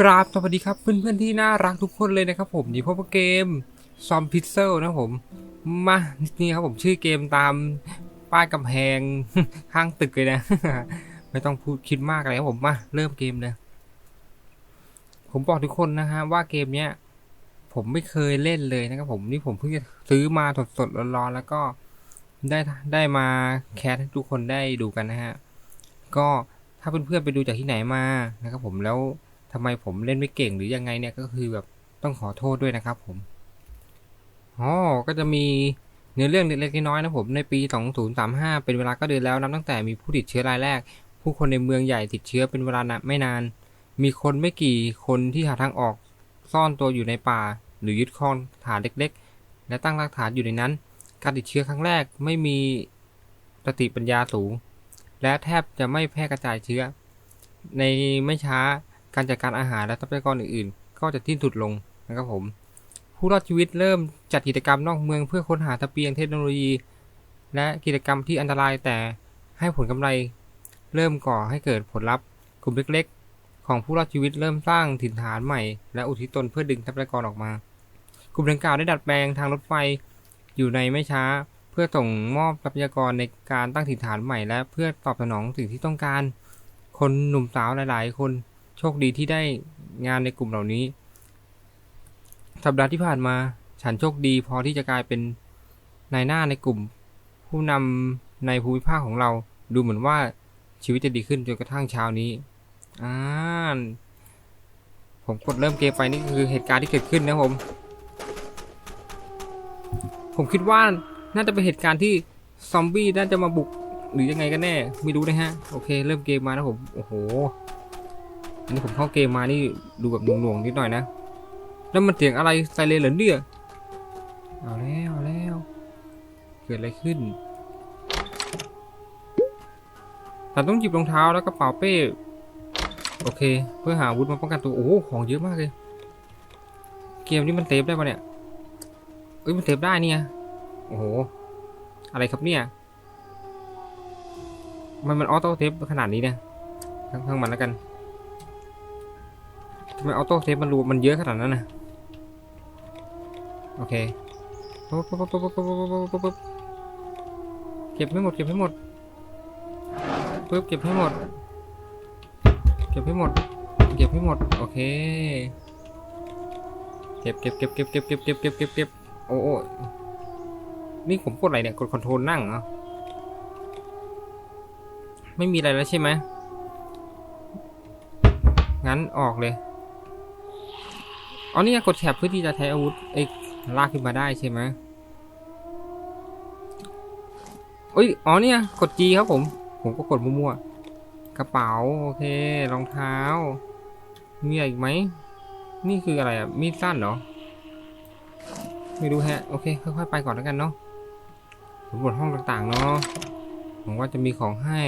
กราบสวัสดีครับเพื่อนๆที่น่ารักทุกคนเลยนะครับผมนี่พบกับเกมซอมพิซเซลนะผม มานี่ครับผมชื่อเกมตามป้ายกำแพงข้างตึกเลยนะ ไม่ต้องพูดคิดมากอะไรครับผมมาเริ่มเกมเลย ผมบอกทุกคนนะฮะว่าเกมเนี้ย ผมไม่เคยเล่นเลยนะครับผมนี่ผมเพิ่งจะซื้อมาสดๆร้อนๆแล้วก็ได้ได้มาแคสให้ทุกคนได้ดูกันนะฮะก็ถ้าเพื่อนๆไปดูจากที่ไหนมานะครับผมแล้ว ทำไมผมเล่นไม่เก่งหรือยังไงเนี่ยก็คือแบบต้องขอโทษด้วยนะครับผมอ๋อก็จะมีเนื้อเรื่องเล็กๆน้อยๆนะผมในปี 2035 เป็นเวลาก็เดือนแล้วนับตั้งแต่มีผู้ติดเชื้อรายแรก ผู้คนในเมืองใหญ่ติดเชื้อเป็นเวลานะไม่นาน มีคนไม่กี่คนที่หาทางออกซ่อนตัวอยู่ในป่า หรือยึดครองฐานเล็กๆ และตั้งรากฐานอยู่ในนั้น การติดเชื้อครั้งแรกไม่มีสติปัญญาสูง และแทบจะไม่แพร่กระจายเชื้อ ในไม่ช้า การจัดการอาหารและทรัพยากรอื่นๆ ก็จะทิ้นสุดลงนะครับผม ผู้รอดชีวิตเริ่มจัดกิจกรรมนอกเมืองเพื่อค้นหาตะเปียงเทคโนโลยี และกิจกรรมที่อันตรายแต่ให้ผลกำไร เริ่มก่อให้เกิดผลลัพธ์กลุ่มเล็กๆ ของผู้รอดชีวิตเริ่มสร้างถิ่นฐานใหม่ และอุทิศตนเพื่อดึงทรัพยากรออกมา กลุ่มดังกล่าวได้ดัดแปลงทางรถไฟอยู่ในไม่ช้าเพื่อส่งมอบทรัพยากรในการตั้งถิ่นฐานใหม่ และเพื่อตอบสนองสิ่งที่ต้องการ คนหนุ่มสาวหลาย ๆ คน โชคดีที่ได้งานในกลุ่มเหล่านี้ สัปดาห์ที่ผ่านมา ฉันโชคดีพอที่จะกลายเป็นนายหน้าในกลุ่ม ผู้นำในภูมิภาคของเรา ดูเหมือนว่าชีวิตจะดีขึ้นจนกระทั่งเช้านี้อ่าผมกดเริ่มเกมไปนี่คือเหตุการณ์ที่เกิดขึ้นนะผม ผมคิดว่าน่าจะเป็นเหตุการณ์ที่ซอมบี้น่าจะมาบุกหรือยังไงกันแน่ ไม่รู้นะฮะ โอเค เริ่มเกมมานะผม โอ้โห อันนี้ผมเข้าเกมมานี่ดูแบบหน่วงๆนิดหน่อยนะ แล้วมันเสียงอะไรไซเรนเหรอเนี่ยเอาแล้วเอาแล้ว เกิดอะไรขึ้นแต่ต้องหยิบรองเท้าแล้วกระเป๋าเป้ โอเค เพื่อหาอาวุธมาป้องกันตัว โอ้โหของเยอะมากเลย เกมนี้มันเซฟได้ปะเนี่ย เอ้ย มันเซฟได้เนี่ย โอ้โห อะไรครับเนี่ย มันมันออโต้เซฟขนาดนี้เนี่ย ทั้งทั้งมันแล้วกัน ทำไมออโต้เซฟมันรูมันเยอะขนาดนั้นนะโอเคปุ๊บปุ๊บปุ๊บปุ๊บปุ๊บปุ๊บปุ๊บเก็บให้หมดเก็บให้หมดปุ๊บเก็บให้หมด เก็บให้หมด เก็บให้หมด โอเค เก็บเก็บเก็บเก็บเก็บเก็บเก็บเก็บเก็บเก็บโอ้โอ้นี่ผมกดอะไรเนี่ย กดคอนโทรลนั่งเหรอ ไม่มีอะไรแล้วใช่ไหมงั้นออกเลย อ๋อนี่กดแถบเพื่อที่จะใช้อาวุธเอ้ยลากขึ้นมาได้ใช่ไหมเอ้ยอ๋อเนี่ยกด G ครับผม ผมก็กดมั่วๆกระเป๋าโอเครองเท้า มีอะไรอีกไหมนี่คืออะไรอะมีดสั้นเหรอไม่รู้แฮะโอเคค่อยๆไปก่อนแล้วกันเนาะสำรวจห้องต่างๆเนาะหวังว่าจะมีของให้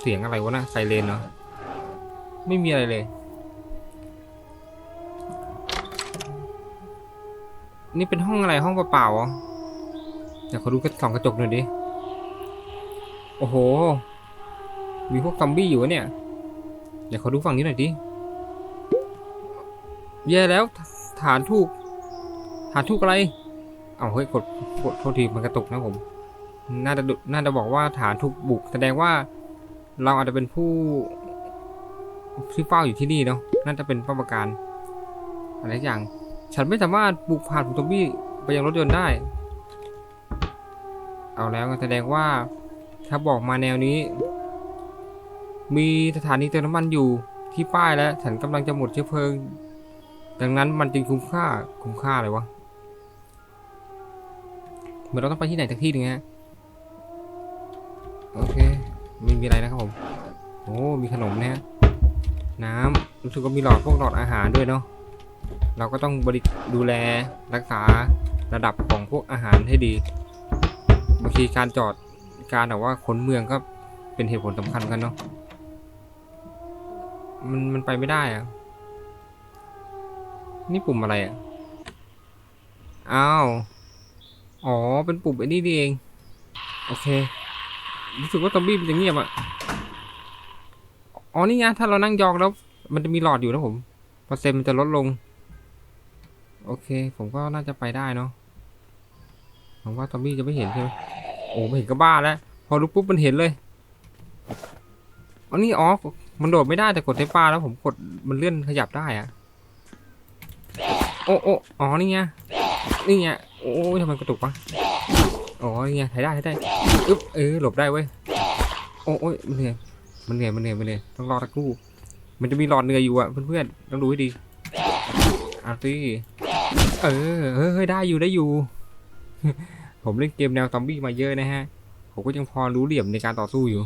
เสียงอะไรวะนะไซเรนเนาะไม่มีอะไรเลย นี่เป็นห้องอะไรห้องเปล่าๆเหรอเดี๋ยวขอดูกระส่องกระจกหน่อยดิ โอ้โห มีพวกซอมบี้อยู่เนี่ย เดี๋ยวขอดูฝั่งนี้หน่อยดิ แย่แล้วฐานถูก ฐานถูกอะไร เอาเฮ้ยกดกดโทษทีมันกระตุกนะผม น่าจะน่าจะบอกว่าฐานถูกบุก แสดงว่าเราอาจจะเป็นผู้ที่เฝ้าอยู่ที่นี่เนาะ น่าจะเป็นป้าประการอะไรอย่าง ฉันไม่สามารถบุกผ่านผู้ซอมบี้ไปยังรถยนต์ได้ เอาแล้วแสดงว่า ถ้าบอกมาแนวนี้ มีสถานีเติมน้ำมันอยู่ที่ป้ายแล้ว ฉันกำลังจะหมดเชื้อเพลิง ดังนั้นมันจึงคุ้มค่าคุ้มค่าเลยวะเหมือนเราต้องไปที่ไหนสักที่หนึ่งฮะโอเคไม่มีอะไรนะครับผม โอ้ มีขนมนะฮะ น้ำรู้สึกว่ามีหลอดพวกหลอดอาหารด้วยเนาะ เราก็ต้องบริดูแลรักษาระดับของพวกอาหารให้ดีบางทีการจอดการแบบว่าคนเมืองก็เป็นเหตุผลสำคัญกันเนาะมันมันไปไม่ได้อะนี่ปุ่มอะไรอะอ้าวอ๋อเป็นปุ่มไอ้นี่นี่เองโอเครู้สึกว่าซอมบี้มันจะเงียบอะอ๋อนี่ไงถ้าเรานั่งยองแล้ว มันจะมีหลอดอยู่นะผมเปอร์เซ็นต์มันจะลดลง โอเค ผมก็น่าจะไปได้เนาะหวังว่าซอมบี้จะไม่เห็นใช่ไหมโอ้ไม่เห็นก็บ้าแล้ว พอลุกปุ๊บมันเห็นเลยอันนี้อ๋อมันโดดไม่ได้แต่กดเทปปลาแล้วผมกดมันเลื่อนขยับได้อะโอ้โอ้อ๋อนี่ไงนี่ไงโอ้ยทำไมกระตุกวะอ๋อนี่ไงถ่ายได้ถ่ายได้อึ๊บเออหลบได้เว้ยโอ้ยมันเหนื่อยมันเหนื่อยมันเหนื่อยมันเหนื่อยต้องรอตะกครู่มันจะมีหลอดเหนื่อยอยู่อะเพื่อนๆต้องดูให้ดีอาร์ตี้ เออเฮ้ยได้อยู่ได้อยู่ ผมเล่นเกมแนวซอมบี้มาเยอะนะฮะ ผมก็ยังพอรู้เหลี่ยมในการต่อสู้อยู่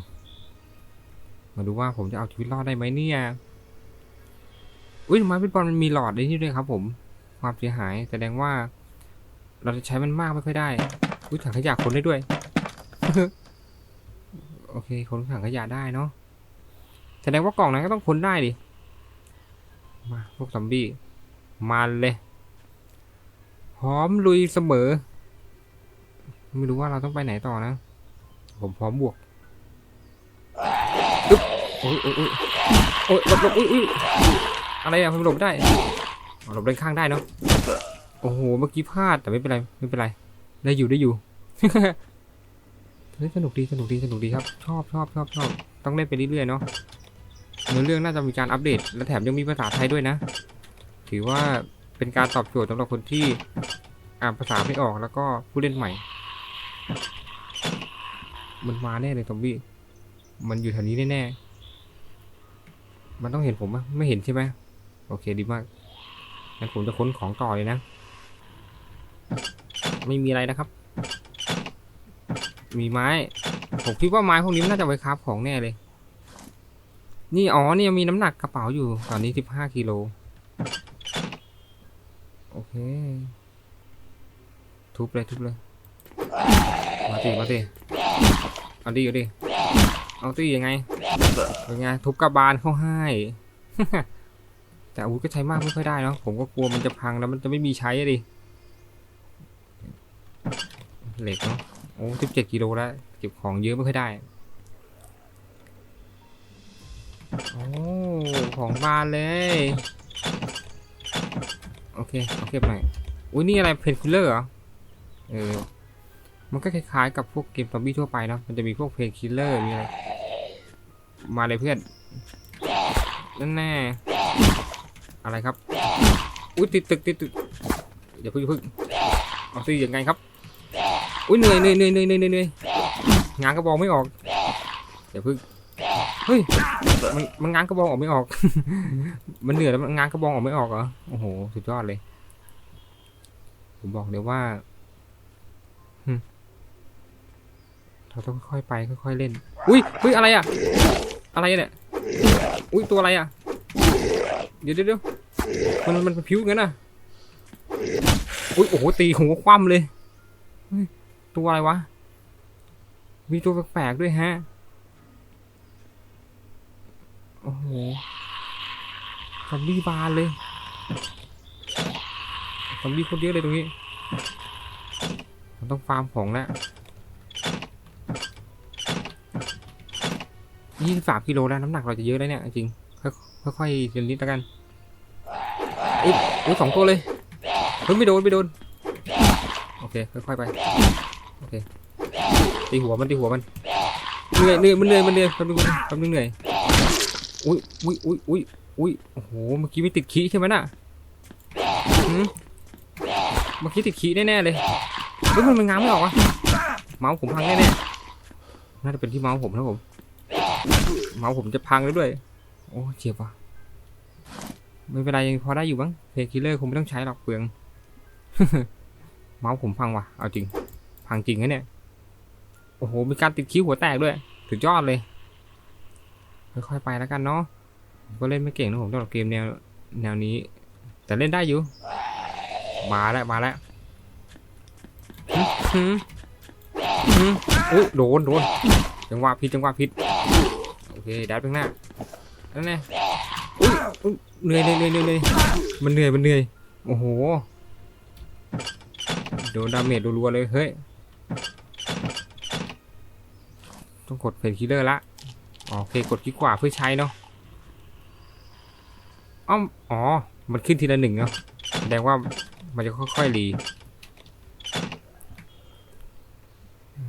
มาดูว่าผมจะเอาชีวิตรอดได้ไหมเนี่ย อุ้ยไม้เบสบอลมันมีหลอดในนี่ด้วยครับ ผม ความเสียหายแสดงว่า เราจะใช้มันมากไม่ค่อยได้ อุ้ยถังขยะคนได้ด้วย โอเค คนถังขยะได้เนาะ แสดงว่ากล่องนั้นก็ต้องคนได้ดิ มาพวกซอมบี้ มาเลย พร้อมลุยเสมอ ไม่รู้ว่าเราต้องไปไหนต่อนะ ผมพร้อมบวกอึ๊บโอ้ยโอ้ยโอ้ยโอ้ยหลบหลบอุ้ยอุ้ยอะไรอะผมหลบได้หลบด้านข้างได้เนาะโอ้โหเมื่อกี้พลาดแต่ไม่เป็นไรไม่เป็นไร ได้อยู่ได้อยู่เฮ้ยสนุกดีสนุกดีสนุกดีครับ ชอบชอบชอบชอบต้องเล่นไปเรื่อยๆเนาะเนื้อเรื่องน่าจะมีการอัปเดต และแถมยังมีภาษาไทยด้วยนะ ถือว่า เป็นการตอบโจทย์สำหรับคนที่อ่านภาษาไม่ออกแล้วก็ผู้เล่นใหม่ มันมาแน่เลยซอมบี้ มันอยู่แถวนี้แน่ๆ มันต้องเห็นผมไหมไม่เห็นใช่ไหมโอเคดีมาก งั้นผมจะค้นของต่อเลยนะ ไม่มีอะไรนะครับ มีไม้ ผมคิดว่าไม้พวกนี้น่าจะไว้คราฟของแน่เลย นี่อ๋อนี่ยังมีน้ำหนักกระเป๋าอยู่ ตอนนี้สิบห้ากิโล อเค ทุบเลยทุบเลย มาสิมาสิเอาดิเอาดิ เอาตียังไงเป็นไง ทุบกระบาลเข้าให้ แต่อาวุธก็ใช้มากไม่ค่อยได้เนาะ ผมก็กลัวมันจะพังแล้วมันจะไม่มีใช้ดิ เหล็กเนาะ โอ้สิบเจ็ดกิโลแล้วเก็บของเยอะไม่ค่อยได้ โอ้ ของบานเลย โอเคเอาเก็บหน่อยอุ้ยนี่อะไรเพนคิลเลอร์เหรอเออมันก็คล้ายๆกับพวกเกมซอมบี้ทั่วไปเนอะมันจะมีพวกเพนคิลเลอร์มีอะไรมาเลยเพื่อนนั่นแน่อะไรครับอุ้ยติดตึกติดตึกอย่าพึ่งพึ่งเอาสิยังไงครับอุ้ยเหนื่อยเหนื่อยเหนื่อยเหนื่อยเหนื่อยเหนื่อยงานกระบอกไม่ออกอย่าพึ่ง เฮ้ยมันมันงานกระบอกออกไม่ออก มันเหนื่อยแล้วมันง้านกระบอกออกไม่ออกเหรอโอ้โหสุดยอดเลย ผมบอกเลยว่าเราต้องค่อยๆไปค่อยๆเล่น อุ้ยอุ้ยอะไรอะ อะไรเนี่ยอุ้ยตัวอะไรอะ เดี๋ยวเดี๋ยวมันมันผิวงั้นน่ะอุ้ยโอ้โหตีหัวคว่ำเลยตัวอะไรวะ มีตัวแปลกๆด้วยฮะ อ้โหซอมบี้บานเลยซอมบี้คนเยอะเลยตรงนี้มันต้องฟาร์มของแล้วยี่สิบสามกิโลแล้วน้ำหนักเราจะเยอะแล้วเนี่ยจริงค่อยๆค่อยๆเรียนนิดแล้วกันอุ๊ยอุ๊ยสองตัวเลยเฮ้ยไม่โดนไม่โดนโอเคค่อยๆไปโอเคตีหัวมันตีหัวมันเหนื่อยเหนื่อยมันเหนื่อยมันเหนื่อยแป๊บนึงแป๊บนึงเหนื่อย อุ้ยอุ้ยอุ้ยอุ้ยอุ้ยโอ้โห เมื่อกี้ไม่ติดขี้ใช่ไหมน่ะเมื่อกี้ติดขี้แน่ๆเลยเฮ้ยมันมันง้างไม่ออกอะเมาส์ผมพังแน่ๆ น่าจะเป็นที่เมาส์ผมนะผม เมาส์ผมจะพังแล้วด้วย โอ้เจ็บว่ะ ไม่เป็นไรยังพอได้อยู่บ้างเพคิลเลอร์คงไม่ต้องใช้หรอกเปลือง เมาส์ผมพังว่ะ เอาจริง พังจริงนะเนี่ย โอ้โห มีการติดคิ้วหัวแตกด้วย สุดยอดเลย ค่อยๆไปแล้วกันเนาะก็เล่นไม่เก่งนะผมสำหรับเกมแนวแนวนี้ แต่เล่นได้อยู่ มาแล้วมาแล้วหือุ้ยโดนโดนจังหวะผิดจังหวะผิดโอเคดัดไปข้างหน้านั่นแน่อุ้ยอุ๊ยเหนื่อยเหนื่อยเหนื่อยเหนื่อยมันเหนื่อยมันเหนื่อยโอ้โหโดนดาเมจรัวๆเลยเฮ้ยต้องกดเพนคิลเลอร์ละ โอเคกดคลิกขวาเพื่อใช้เนาะอ้อมอ๋อ มันขึ้นทีละหนึ่งเนาะแสดงว่ามันจะค่อยๆรี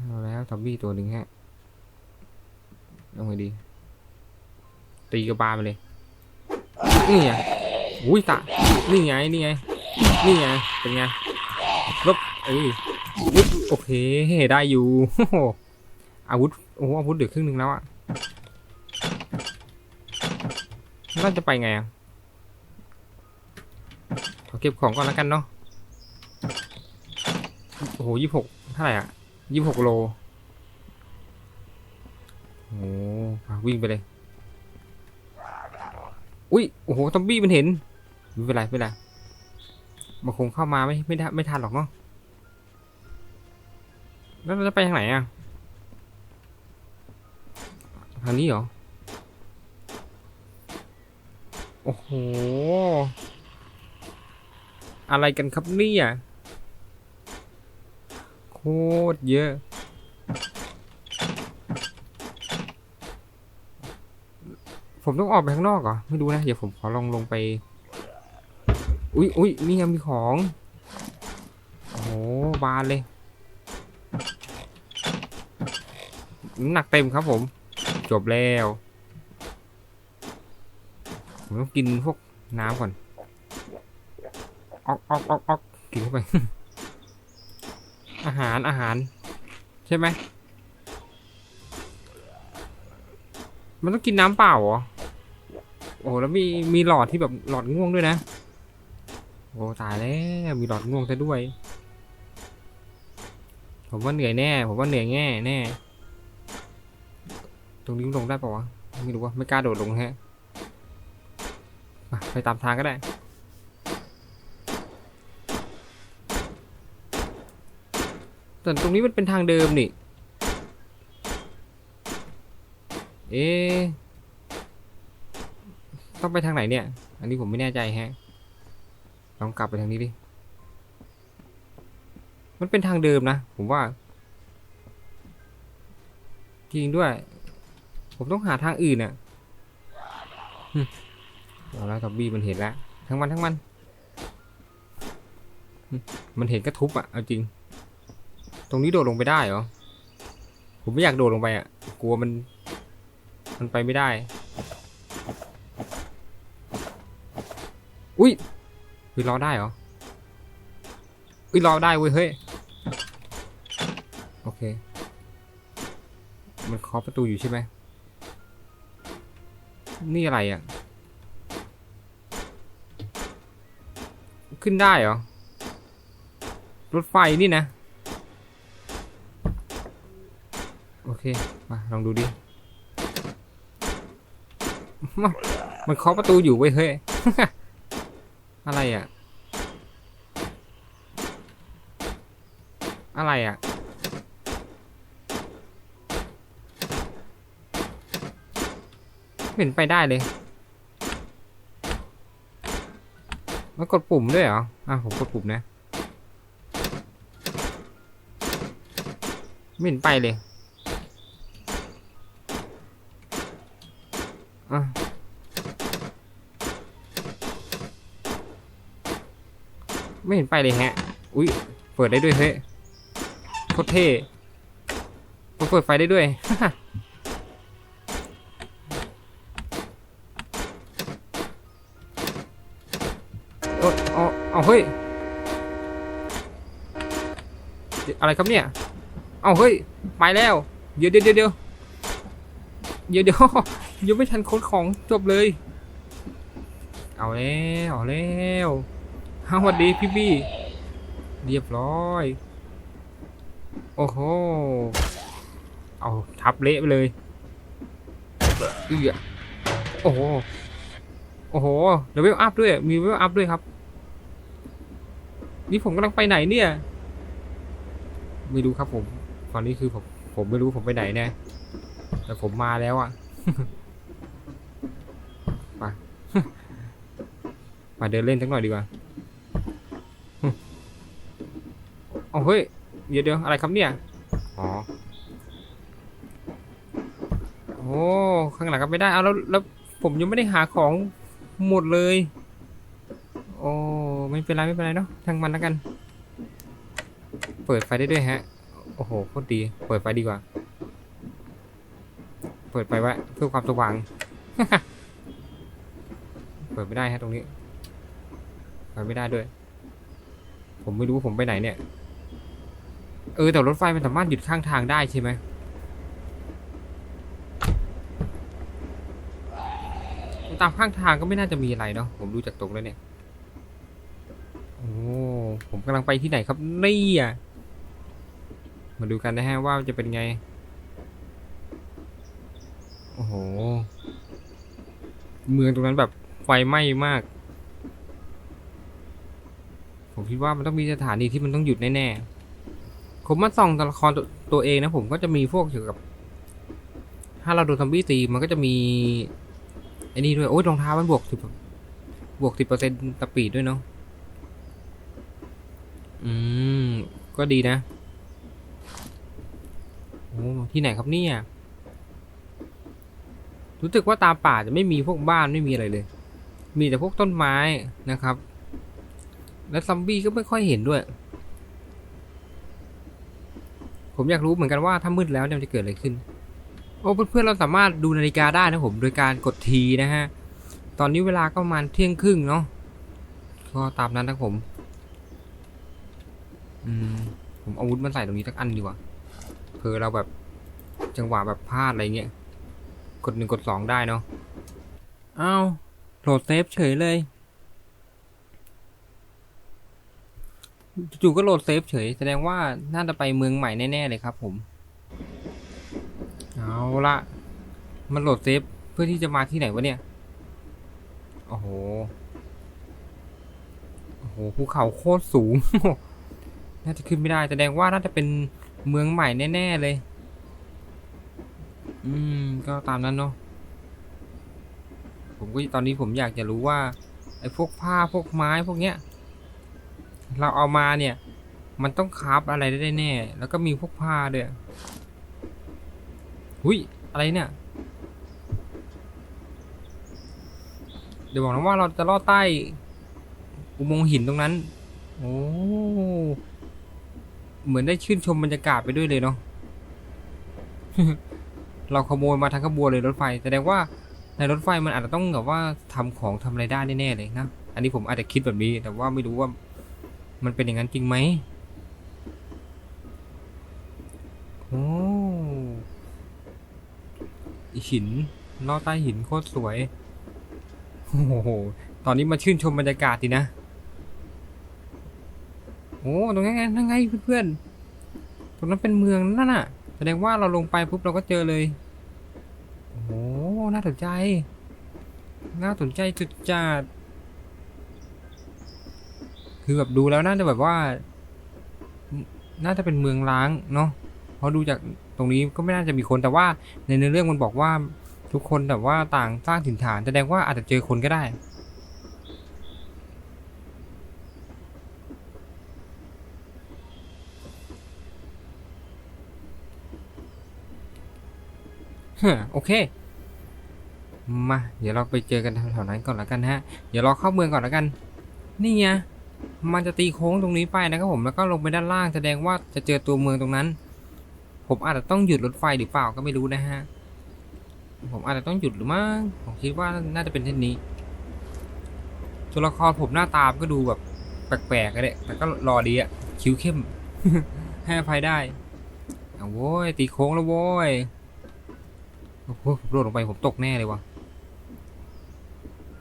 เอาแล้วทอมบี้ตัวหนึ่งฮะเอาไงดี ตีกระบาลไปเลย นี่ไงอุ้ยตะ นี่ไง นี่ไง นี่ไง เป็นไงลบเอ้ยโอเค ได้อยู่ อาวุธ โอ้อาวุธเหลือครึ่งหนึ่งแล้วอะ น่าจะไปไงอะขอเก็บของก่อนแล้วกันเนาะโอ้โหยี่หกเท่าไหร่อะยี่หกโลโอ้โหวิ่งไปเลยอุ้ยโอ้โหซอมบี้มันเห็นไม่เป็นไรไม่เป็นไรมันคงเข้ามาไม่ไม่ได้ไม่ทันหรอกเนาะแล้วเราจะไปทางไหนอะทางนี้เหรอ โอ้โห อะไรกันครับเนี่ยโคตรเยอะ ผมต้องออกไปข้างนอกเหรอ ไม่รู้นะ เดี๋ยวผมขอลองลงไป อุ๊ยอุ๊ยนี่ยังมีของ โอ้โห บานเลย หนักเต็มครับผม จบแล้ว ผมต้องกินพวกน้ำก่อนออกออกออกออกกินเข้าไป อาหารอาหาร ใช่ไหม มันต้องกินน้ำเปล่าเหรอ โอ้แล้วมีมีหลอดที่แบบหลอดง่วงด้วยนะ โอ้ตายแล้วมีหลอดง่วงซะด้วย ผมว่าเหนื่อยแน่ ผมว่าเหนื่อยแน่แน่ ตรงนี้ลงได้ปะวะ ไม่รู้ว่าไม่กล้าโดดลงฮะมา ไปตามทางก็ได้ แต่ตรงนี้มันเป็นทางเดิมนี่ เอ๊ะต้องไปทางไหนเนี่ย อันนี้ผมไม่แน่ใจแฮะ ลองกลับไปทางนี้ดิ มันเป็นทางเดิมนะ ผมว่า จริงด้วย ผมต้องหาทางอื่นน่ะ เอาแล้วกับบี้มันเห็นแล้วทั้งวันทั้งวัน มันเห็นก็ทุบอะเอาจริง ตรงนี้โดดลงไปได้เหรอ ผมไม่อยากโดดลงไปอะ กลัวมัน มันไปไม่ได้ อุ้ยเฮ้ยรอได้เหรอ อุ้ยรอได้เว้ยเฮ้ย โอเค มันเคาะประตูอยู่ใช่ไหมนี่อะไรอะ ขึ้นได้เหรอ รถไฟนี่นะ โอเค มาลองดูดิ มันเคาะประตูอยู่เว้ยเฮ้ย อะไรอะ อะไรอะเห็นไปได้เลย มันกดปุ่มด้วยเหรอ อะผมกดปุ่มนะไม่เห็นไปเลย อะไม่เห็นไปเลยฮะ อุ้ย เปิดได้ด้วยเฮ้ยโคตรเท่เปิดไฟได้ด้วย อะไรครับเนี่ย เอาเฮ้ยไปแล้ว เดี๋ยวเดี๋ยวเดี๋ยวเดี๋ยวเดี๋ยวเดียวยังไม่ทันค้นของจบเลย เอาแล้วเอาแล้วฮาวสวัสดีพี่บี้ เรียบร้อย โอ้โห เอาทับเละไปเลยเอือโอ้โห โอ้โหเลเวลอัพด้วย มีเลเวลอัพด้วยครับ นี่ผมกำลังไปไหนเนี่ย ไม่รู้ครับผมตอนนี้คือผมผมไม่รู้ผมไปไหนแน่แต่ผมมาแล้วอะไปมาเดินเล่นสักหน่อยดีกว่าเอาเฮ้ยเดี๋ยวเดี๋ยวอะไรครับเนี่ยอ๋อโอ้ข้างหลังก็ไม่ได้เอาแล้วแล้วผมยังไม่ได้หาของหมดเลย โอ้ไม่เป็นไรไม่เป็นไรเนาะทั้งมันแล้วกัน เปิดไฟได้ด้วยฮะ โอ้โหโคตรดี เปิดไฟดีกว่า เปิดไฟไว้เพื่อความสว่าง เปิดไม่ได้ฮะตรงนี้ เปิดไม่ได้ด้วย ผมไม่รู้ผมไปไหนเนี่ย เออแต่รถไฟมันสามารถหยุดข้างทางได้ใช่ไหมตามข้างทางก็ไม่น่าจะมีอะไรเนาะผมดูจากตรงแล้วเนี่ย โอ้ ผมกำลังไปที่ไหนครับ นี่อะ มาดูกันนะฮะว่าจะเป็นไง โอ้โห เมืองตรงนั้นแบบไฟไหม้มาก ผมคิดว่ามันต้องมีสถานีที่มันต้องหยุดแน่ๆ ผมมาส่องตัวละครตัวเองนะผมก็จะมีพวกเกี่ยวกับ ถ้าเราโดนซอมบี้ตีมันก็จะมีไอ้นี่ด้วย โอ้ยรองเท้ามันบวกสิบบวกสิบเปอร์เซ็นต์สปีดด้วยเนาะ อืม ก็ดีนะ ที่ไหนครับเนี่ย รู้สึกว่าตามป่าจะไม่มีพวกบ้านไม่มีอะไรเลย มีแต่พวกต้นไม้นะครับ และซอมบี้ก็ไม่ค่อยเห็นด้วย ผมอยากรู้เหมือนกันว่าถ้ามืดแล้วเนี่ยจะเกิดอะไรขึ้น โอ้เพื่อนๆเราสามารถดูนาฬิกาได้นะผมโดยการกดทีนะฮะ ตอนนี้เวลาก็ประมาณเที่ยงครึ่งเนาะ ก็ตามนั้นนะผม อืม ผมอาอาวุธมาใส่ตรงนี้สักอันดีกว่า เผื่อเราแบบจังหวะแบบพลาดอะไรเงี้ย กดหนึ่งกดสองได้เนาะอ้าวโหลดเซฟเฉยเลยจู่ก็โหลดเซฟเฉย แสดงว่าน่าจะไปเมืองใหม่แน่ ๆ เลยครับผม เอาละมันโหลดเซฟเพื่อที่จะมาที่ไหนวะเนี่ย โอ้โห โอ้โหภูเขาโคตรสูง น่าจะขึ้นไม่ได้ แสดงว่าน่าจะเป็น เมืองใหม่แน่ ๆ เลย อืม ก็ตามนั้นเนาะ ผมก็ตอนนี้ผมอยากจะรู้ว่า ไอ้พวกผ้าพวกไม้พวกเนี้ย เราเอามาเนี่ย มันต้องคราฟอะไรได้แน่ แล้วก็มีพวกผ้าด้วยหุยอะไรเนี่ย เดี๋ยวบอกนะว่าเราจะลอดใต้อุโมงค์หินตรงนั้น โอ้ เหมือนได้ชื่นชมบรรยากาศไปด้วยเลยเนาะเราขโมยมาทั้งขบวนเลยรถไฟแสดงว่าในรถไฟมันอาจจะต้องแบบว่าทำของทำอะไรได้แน่ๆเลยนะ อันนี้ผมอาจจะคิดแบบนี้ แต่ว่าไม่รู้ว่ามันเป็นอย่างนั้นจริงไหมโอ้หินลอดใต้หินโคตรสวย โอ้โห ตอนนี้มาชื่นชมบรรยากาศดีนะ โอ้ตรงนั้นไงนั่นไงเพื่อนๆตรงนั้นเป็นเมืองนั่นน่ะ แสดงว่าเราลงไปปุ๊บเราก็เจอเลยโอ้โหน่าสนใจ น่าสนใจจุดจัดคือแบบดูแล้วน่าจะแบบว่า น่าจะเป็นเมืองล้างเนาะเพราะดูจากตรงนี้ก็ไม่น่าจะมีคนแต่ว่าในเนื้อเรื่องมันบอกว่าทุกคนแบบว่าต่างสร้างถิ่นฐานแสดงว่าอาจจะเจอคนก็ได้ โอเค มา เดี๋ยวเราไปเจอกันแถวๆนั้นก่อนล้วกันฮะ เดี๋ยวเราเข้าเมืองก่อนล้วกัน นี่ไง มันจะตีโค้งตรงนี้ไปนะครับผม แล้วก็ลงไปด้านล่างแสดงว่าจะเจอตัวเมืองตรงนั้น ผมอาจจะต้องหยุดรถไฟหรือเปล่าก็ไม่รู้นะฮะ ผมอาจจะต้องหยุดหรือมั้ง ผมคิดว่าน่าจะเป็นเช่นนี้ ตัวละครผมหน้าตามก็ดูแบบแปลกๆก็ได้แต่ก็รอดีอะคิ้วเข้ม ให้อภัยได้เอาโว้ยตีโค้งแล้วโว้ย โอ้โหผมโดดลงไปผมตกแน่เลยวะ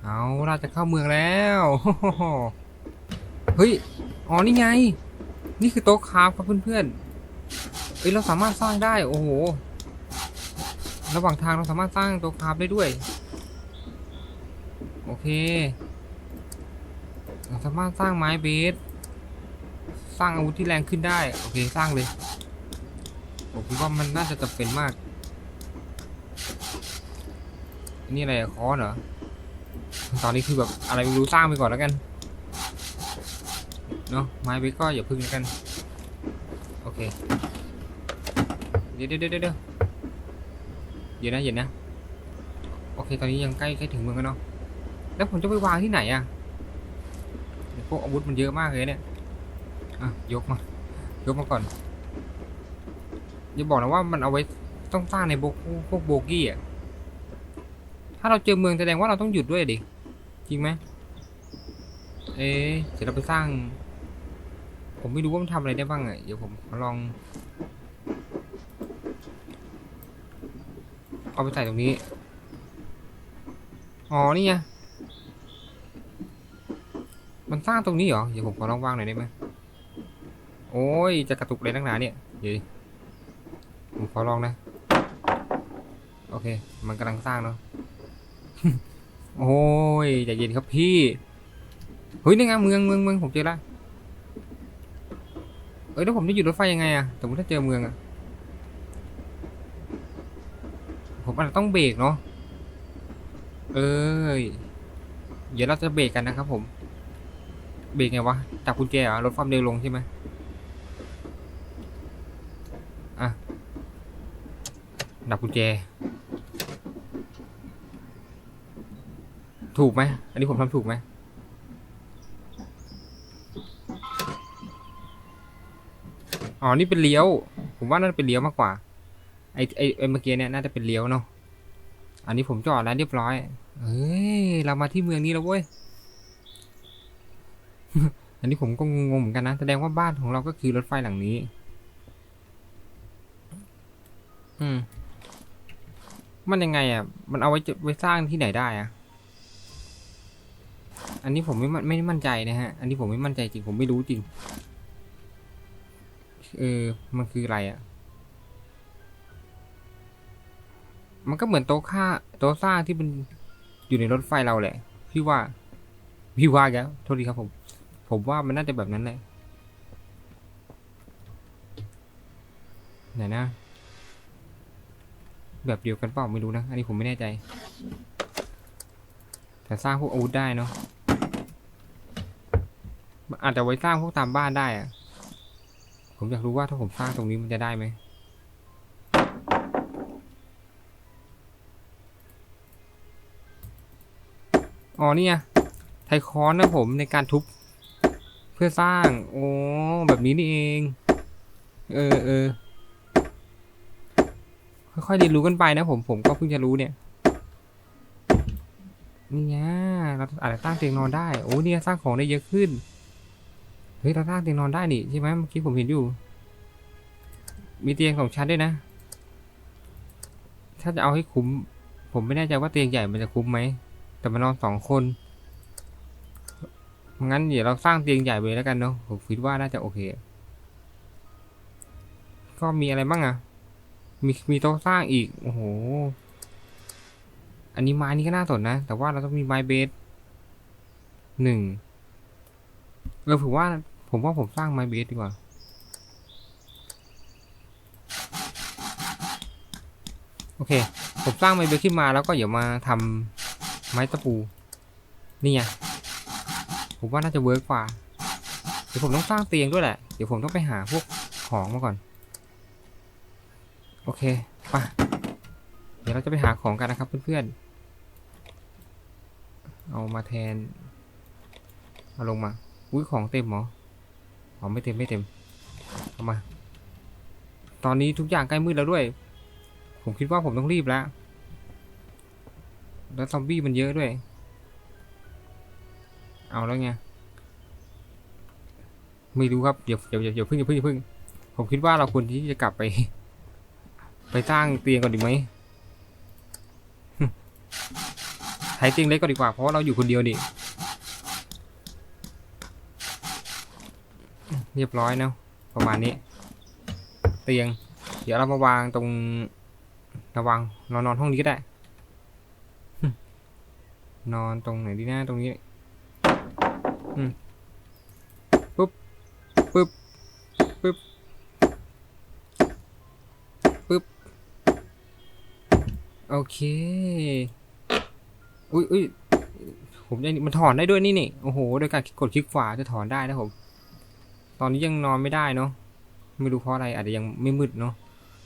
เอาเราจะเข้าเมืองแล้วเฮ้ยอ๋อนี่ไง นี่คือโต๊ะคราฟครับเพื่อนๆเอ้ยเราสามารถสร้างได้โอ้โหระหว่างทางเราสามารถสร้างโต๊ะคราฟได้ด้วยโอเคเราสามารถสร้างไม้เบสสร้างอาวุธที่แรงขึ้นได้ โอเค สร้างเลย ผมคิดว่ามันน่าจะจำเป็นมาก นี่อะไรอะคอนเหรอ ตอนนี้คือแบบอะไรไม่รู้สร้างไปก่อนแล้วกัน เนาะไม้ไปก็อย่าพึ่งแล้วกัน โอเค เดี๋ยวเดี๋ยวเดี๋ยวเดี๋ยวเดี๋ยวนะเดี๋ยวนะ โอเค ตอนนี้ยังใกล้ใกล้ถึงเมืองแล้วเนาะ แล้วผมจะไปวางที่ไหนอะพวกอาวุธมันเยอะมากเลยเนี่ย อะ ยกมา ยกมาก่อน อย่าบอกนะว่ามันเอาไว้ต้องสร้างในโบกพวกโบกี้อะ ถ้าเราเจอเมืองแสดงว่าเราต้องหยุดด้วยดิ จริงไหม เอ๊เดี๋ยวเราไปสร้าง ผมไม่รู้ว่ามันทำอะไรได้บ้างอะเดี๋ยวผมลอง เอาไปใส่ตรงนี้ อ๋อ นี่ไง มันสร้างตรงนี้เหรอ เดี๋ยวผมขอลองวางหน่อยได้ไหมโอ้ย จะกระตุกเลยนักหนาเนี่ย เดี๋ยวผมขอลองนะ โอเค มันกำลังสร้างเนาะ โอ้ยใจเย็นครับพี่เฮ้ยนี่ไงเมืองเมืองเมืองผมเจอละเอ้ยแล้วผมจะหยุดรถไฟยังไงอะสมมติถ้าเจอเมืองอะผมอาจจะต้องเบรกเนาะเอ้ยเดี๋ยวเราจะเบรกกันนะครับ ผม เบรกไงวะจับกุญแจเหรอลดความเร็วลงใช่ไหมอะดับกุญแจ ถูกไหม อันนี้ผมทำถูกไหม อ๋อ นี่เป็นเลี้ยว ผมว่าน่าจะเป็นเลี้ยวมากกว่า ไอไอไอเมื่อกี้เนี่ยน่าจะเป็นเลี้ยวเนาะ อันนี้ผมจอดแล้วเรียบร้อย เฮ้ย เรามาที่เมืองนี้แล้วเว้ย อันนี้ผมก็งงเหมือนกันนะ แสดงว่าบ้านของเราก็คือรถไฟหลังนี้ อืม มันยังไงอะ มันเอาไว้ไว้สร้างที่ไหนได้อะ อันนี้ผมไม่มั่นไม่มั่นใจนะฮะ อันนี้ผมไม่มั่นใจจริง ผมไม่รู้จริง เออ มันคืออะไรอะ มันก็เหมือนโต๊ะค่าโต๊ะสร้างที่มันอยู่ในรถไฟเราแหละ พี่ว่า พี่ว่าแกโทษทีครับผม ผมว่ามันน่าจะแบบนั้นแหละ ไหนนะ แบบเดียวกันเปล่าไม่รู้นะ อันนี้ผมไม่แน่ใจแต่สร้างพวกอาวุธได้เนาะ อาจจะไว้สร้างพวกตามบ้านได้อะผมอยากรู้ว่าถ้าผมสร้างตรงนี้มันจะได้ไหมอ๋อเนี่ยไทคอนนะผมในการทุบ เพื่อสร้าง โอ้แบบนี้นี่เอง เออเออค่อยๆเรียนรู้กันไปนะผมผมก็เพิ่งจะรู้เนี่ยนี่ไงเราอาจจะสร้างเตียงนอนได้ โอ้เนี่ยสร้างของได้เยอะขึ้น เฮ้ยเราสร้างเตียงนอนได้นี่ใช่ไหมเมื่อกี้ผมเห็นอยู่ มีเตียงสองชั้นด้วยนะ ถ้าจะเอาให้คุ้ม ผมไม่แน่ใจว่าเตียงใหญ่มันจะคุ้มไหม แต่มานอนสองคน งั้นเดี๋ยวเราสร้างเตียงใหญ่ไปแล้วกันเนาะ ผมคิดว่าน่าจะโอเค ก็มีอะไรบ้างอะมีมีโต๊ะสร้างอีก โอ้โห อันนี้ไม้นี่ก็น่าสนนะ แต่ว่าเราต้องมีไม้เบสหนึ่ง ออผมว่า ผมว่าผมสร้างไม้เบสดีกว่า โอเค ผมสร้างไม้เบสขึ้นมาแล้วก็เดี๋ยวมาทำไม้ตะปู นี่ไงผมว่าน่าจะเวิร์กกว่า เดี๋ยวผมต้องสร้างเตียงด้วยแหละ เดี๋ยวผมต้องไปหาพวกของมาก่อน โอเคไปเดี๋ยวเราจะไปหาของกันนะครับเพื่อนๆ เอามาแทน เอาลงมา อุ้ยของเต็มเหรออ๋อไม่เต็มไม่เต็มเอามา ตอนนี้ทุกอย่างใกล้มืดแล้วด้วย ผมคิดว่าผมต้องรีบแล้ว แล้วซอมบี้มันเยอะด้วย เอาแล้วไง ไม่รู้ครับ เดี๋ยวเดี๋ยวเดี๋ยวเพิ่งอย่าเพิ่งอย่าเพิ่ง ผมคิดว่าเราควรที่จะกลับไป ไปสร้างเตียงก่อนดีไหมใช้เตียงเล็กก็ดีกว่า เพราะเราอยู่คนเดียวนี่ เรียบร้อยเนาะประมาณนี้ เตียง เดี๋ยวเรามาวางตรงระวังนอนนอนห้องนี้ก็ได้ นอนตรงไหนดีนะตรงนี้ปุ๊บปุ๊บปุ๊บปุ๊บโอเค อุ้ยอุ้ยผมยังมันถอนได้ด้วยนี่นี่ โอ้โห โดยการกดคลิกขวาจะถอนได้นะผม ตอนนี้ยังนอนไม่ได้เนาะไม่รู้เพราะอะไรอาจจะยังไม่มืดเนาะ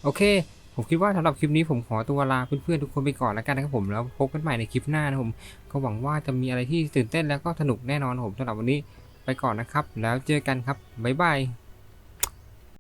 โอเค ผมคิดว่าสำหรับคลิปนี้ผมขอตัวลาเพื่อนๆทุกคนไปก่อนแล้วกันนะครับผมแล้วพบกันใหม่ในคลิปหน้านะผมก็หวังว่าจะมีอะไรที่ตื่นเต้นแล้วก็สนุกแน่นอนครับผมสำหรับวันนี้ไปก่อนนะครับ แล้วเจอกันครับบ๊ายบาย